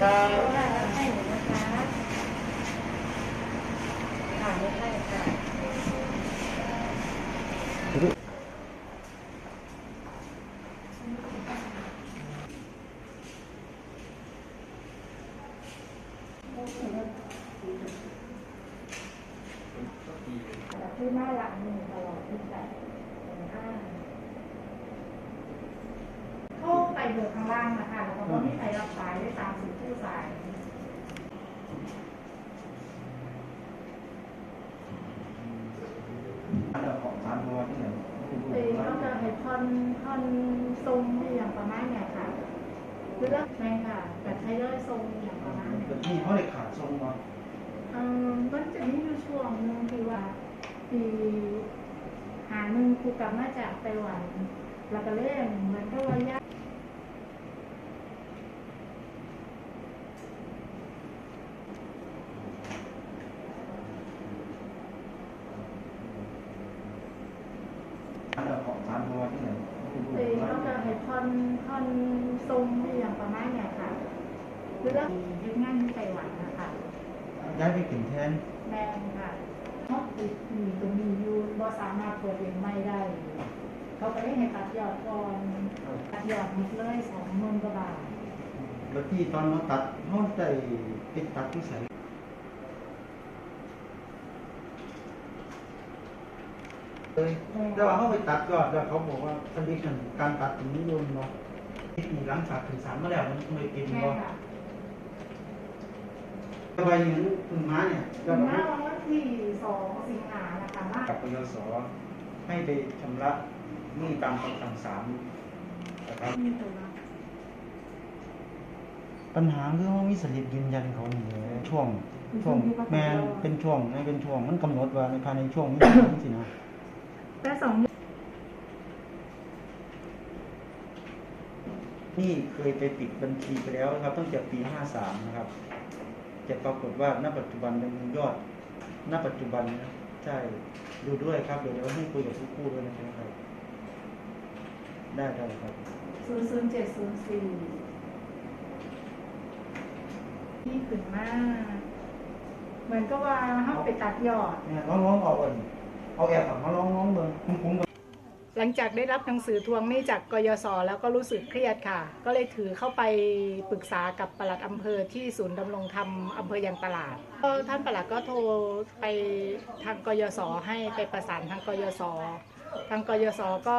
ครับว่าให้หนูนะคะค่ะไม่ใช่ค่ะแต่ที่หน้าหลังหนึ่งตลอดที่แต่ห้าเข้าไปเบอร์ข้างล่างนะคะแล้วก็ไม่ใครรับสายได้ตามสิทธิ์ผู้สาย อันดับ ของสามตัวที่ไหนเองก็จะให้ท่อนท่อนทรงอย่างประมาณเนี่ยค่ะคือเลือกแม่ค่ะแต่ใช้เลือกทรงอย่างประมาณเนี่ยแต่ที่เขาเลยขาดทรงมาเออมันจะมีอยู่ช่วงหนึงที่ว่าปีหาหนึ่งครูกลับมาจากไต้หวันแล้วก็เล่นเหมือนกับว่าญาติ อันดับของสามตัวที่ไหน เองก็จะให้ท่อนท่อนทรงอย่างประมาณเนี่ยค่ะ คือเลือกเฮ็ดงานที่ไต้หวันนะคะย้ายไปถึงแทนแม่นค่ะเพราะติดมีตรงนี้อยู่บ่สามารถเปิดเองไม่ได้ เขาก็เลยให้ตัดยอดก่อนตัดยอดหมดเลยสองหมื่นกว่าบาทแล้วที่ตอนเราตัดเขาได้ไปตัดที่ใส่เลยแต่ว่าเขาไปตัดยอดแล้วเขาบอกว่าคอนดิชันการตัดถึงนิยมเนาะที่หลังจากถึงสามมาแล้วมันไม่กินแม่บ่ค่ะ สบายอย่างนี้ถึงม้าเนี่ยยอดถึงดอกมาไม้วันที่สองสิงหานะคะมากับปยศให้ไปชำระหนี้ตามคำสั่งศาลนะครับ มีตัวละปัญหาคือว่ามีสลิปยืนยันเขานี่เลยช่วงช่วงแม่นเป็นช่วงในเป็นช่วงมันกำหนดว่าในภายในช่วงนี้สินะแต่สองนี่เคยไปปิดบัญชีไปแล้วนะครับตั้งแต่ปี 53 นะครับ จะปรากฏว่าณปัจจุบันยังมียอดณปัจจุบันนะใช่ดูด้วยครับเดี๋ยวเดี๋ยวให้คุยกับผู้กู้ด้วยนะครับ ได้ได้ครับศูนย์ศูนย์เจ็ดศูนย์สี่ที่ขึ้นมาเหมือนกับว่าเขาไปตัดยอดเนี่ยลองลองเอาเอินเอาแอบออกมาลองลองเบิ่งผมผม หลังจากได้รับหนังสือทวงหนี้จากกยศแล้วก็รู้สึกเครียดค่ะ ก็เลยถือเข้าไปปรึกษากับปลัดอำเภอที่ศูนย์ดำรงธรรมอำเภอยางตลาดก็ท่านปลัดก็โทรไปทางกยศให้ไปประสานทางกยศทางกยศก็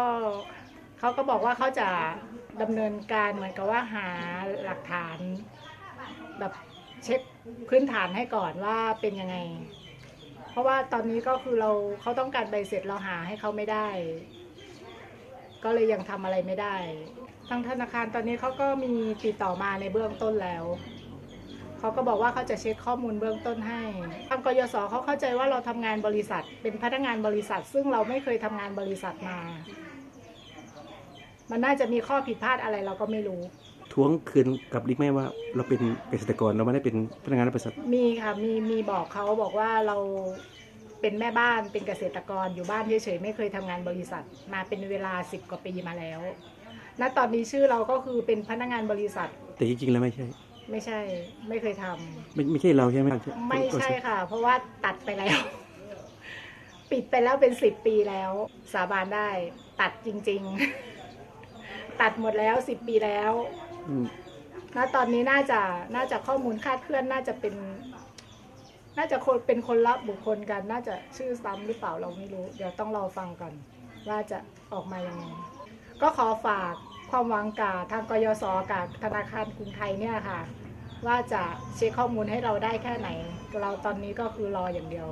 เขาก็บอกว่าเขาจะดำเนินการเหมือนกับว่าหาหลักฐานแบบเช็คพื้นฐานให้ก่อนว่าเป็นยังไง เพราะว่าตอนนี้ก็คือเราเขาต้องการใบเสร็จเราหาให้เขาไม่ได้ ก็เลยยังทำอะไรไม่ได้ ทางธนาคารตอนนี้เขาก็มีติดต่อมาในเบื้องต้นแล้ว เขาก็บอกว่าเขาจะเช็คข้อมูลเบื้องต้นให้ ทางกยศเขาเข้าใจว่าเราทำงานบริษัท เป็นพนักงานบริษัท ซึ่งเราไม่เคยทำงานบริษัทมา มันน่าจะมีข้อผิดพลาดอะไรเราก็ไม่รู้ท้วงคืนกับลิกแม่ว่าเราเป็นเกษตรกรเราไม่ได้เป็นพนักงานบริษัท มีค่ะมีมีบอกเขาบอกว่าเรา เป็นแม่บ้านเป็นเกษตรกรอยู่บ้านเฉยๆไม่เคยทำงานบริษัท มาเป็นเวลาสิบกว่าปีมาแล้ว ณตอนนี้ชื่อเราก็คือเป็นพนักงานบริษัทแต่จริงๆแล้วไม่ใช่ ไม่ใช่ ไม่เคยทำไม่ไม่ใช่เราใช่ไหมไม่ใช่ค่ะ เพราะว่าตัดไปแล้ว ปิดไปแล้วเป็นสิบปีแล้ว สาบานได้ ตัดจริง ๆ ตัดหมดแล้วสิบปีแล้ว อืมณตอนนี้น่าจะน่าจะข้อมูลคลาดเคลื่อนน่าจะเป็น น่าจะคนเป็นคนละบุคคลกัน น่าจะชื่อซ้ำหรือเปล่าเราไม่รู้ เดี๋ยวต้องรอฟังกัน ว่าจะออกมายังไง ก็ขอฝากความหวังกับทางกยศกับธนาคารกรุงไทยเนี่ยค่ะ ว่าจะเช็คข้อมูลให้เราได้แค่ไหน เราตอนนี้ก็คือรออย่างเดียว